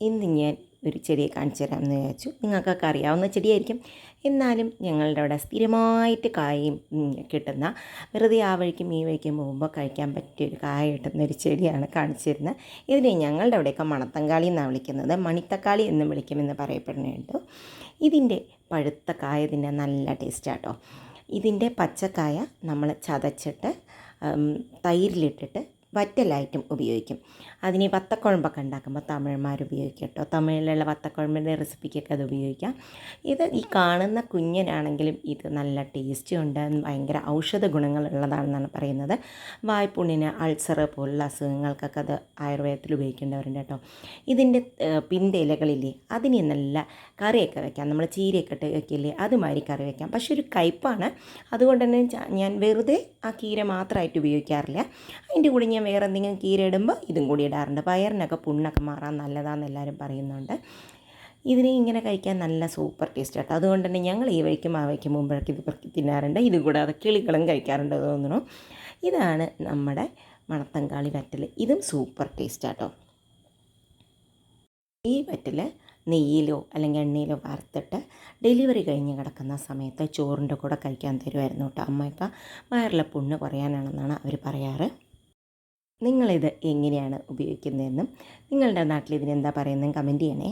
ഇന്ന് ഞാൻ ഒരു ചെടിയെ കാണിച്ചു തരാമെന്ന് വിചാരിച്ചു. നിങ്ങൾക്കൊക്കെ അറിയാവുന്ന ചെടിയായിരിക്കും. എന്നാലും ഞങ്ങളുടെ അവിടെ സ്ഥിരമായിട്ട് കായും കിട്ടുന്ന വെറുതെ ആ വഴിക്കും ഈ വഴിക്കും പോകുമ്പോൾ കഴിക്കാൻ പറ്റിയ ഒരു കായ കിട്ടുന്ന ഒരു ചെടിയാണ് കാണിച്ചു തരുന്നത്. ഇതിനെ ഞങ്ങളുടെ അവിടെയൊക്കെ മണത്തങ്കാളി എന്നാണ് വിളിക്കുന്നത്. മണിത്തക്കാളി എന്നും വിളിക്കുമെന്ന് പറയപ്പെടുന്നുണ്ട്. ഇതിന്റെ പഴുത്ത കായ ഇതിന്റെ നല്ല ടേസ്റ്റാട്ടോ ഇതിന്റെ പച്ചക്കായ നമ്മൾ ചതച്ചിട്ട് തൈരിലിട്ടിട്ട് വറ്റലായിട്ടും ഉപയോഗിക്കും. അതിന് വത്തക്കുഴമ്പൊക്കെ ഉണ്ടാക്കുമ്പോൾ തമിഴന്മാർ ഉപയോഗിക്കും കേട്ടോ. തമിഴിലുള്ള വത്തക്കുഴമ്പിന്റെ റെസിപ്പിക്കൊക്കെ അത് ഉപയോഗിക്കാം. ഇത് ഈ കാണുന്ന കുഞ്ഞനാണെങ്കിലും ഇത് നല്ല ടേസ്റ്റി ഉണ്ട്. ഭയങ്കര ഔഷധ ഗുണങ്ങളുള്ളതാണെന്നാണ് പറയുന്നത്. വായ്പുണ്ണിന് അൾസർ പോലുള്ള അസുഖങ്ങൾക്കൊക്കെ അത് ആയുർവേദത്തിൽ ഉപയോഗിക്കേണ്ടവരുണ്ട് കേട്ടോ. ഇതിന്റെ പിന്റെ ഇലകളില്ലേ അതിനെ നല്ല കറിയൊക്കെ വെക്കാം. നമ്മൾ ചീരയൊക്കെ ഇട്ട് വെക്കില്ലേ അതുമാതിരി കറി വെക്കാം. പക്ഷെ ഒരു കയ്പ്പാണ്. അതുകൊണ്ട് തന്നെ ഞാൻ വെറുതെ ആ കീര മാത്രമായിട്ട് ഉപയോഗിക്കാറില്ല. അതിന്റെ കൂടെ ഞാൻ വേറെ എന്തെങ്കിലും കീര ഇടുമ്പോൾ ഇതും കൂടി ഇടാറുണ്ട്. പയറിനൊക്കെ പുണ്ണൊക്കെ മാറാൻ നല്ലതാണെന്ന് എല്ലാവരും പറയുന്നുണ്ട്. ഇതിനെ ഇങ്ങനെ കഴിക്കാൻ നല്ല സൂപ്പർ ടേസ്റ്റ് ആട്ടോ അതുകൊണ്ട് തന്നെ ഞങ്ങൾ ഈ വഴിക്കും ആ വഴിക്കും മുമ്പോഴൊക്കെ ഇത് പെറുക്കി തിന്നാറുണ്ട്. ഇത് കൂടാതെ കിളികളും കഴിക്കാറുണ്ട് തോന്നുന്നു. ഇതാണ് നമ്മുടെ മണത്തങ്കാളി വറ്റൽ. ഇതും സൂപ്പർ ടേസ്റ്റ് ആട്ടോ. ഈ വറ്റൽ നെയ്യിലോ അല്ലെങ്കിൽ എണ്ണയിലോ വറുത്തിട്ട് ഡെലിവറി കഴിഞ്ഞ് കിടക്കുന്ന സമയത്ത് ചോറിന്റെ കൂടെ കഴിക്കാൻ തരുമായിരുന്നു കേട്ടോ. അമ്മയൊക്കെ വയറിലെ പുണ്ണ് കുറയാനാണെന്നാണ് അവർ പറയാറ്. നിങ്ങളിത് എങ്ങനെയാണ് ഉപയോഗിക്കുന്നതെന്നും നിങ്ങളുടെ നാട്ടിൽ ഇതിനെന്താ പറയുന്നതെന്ന് കമന്റ് ചെയ്യണേ.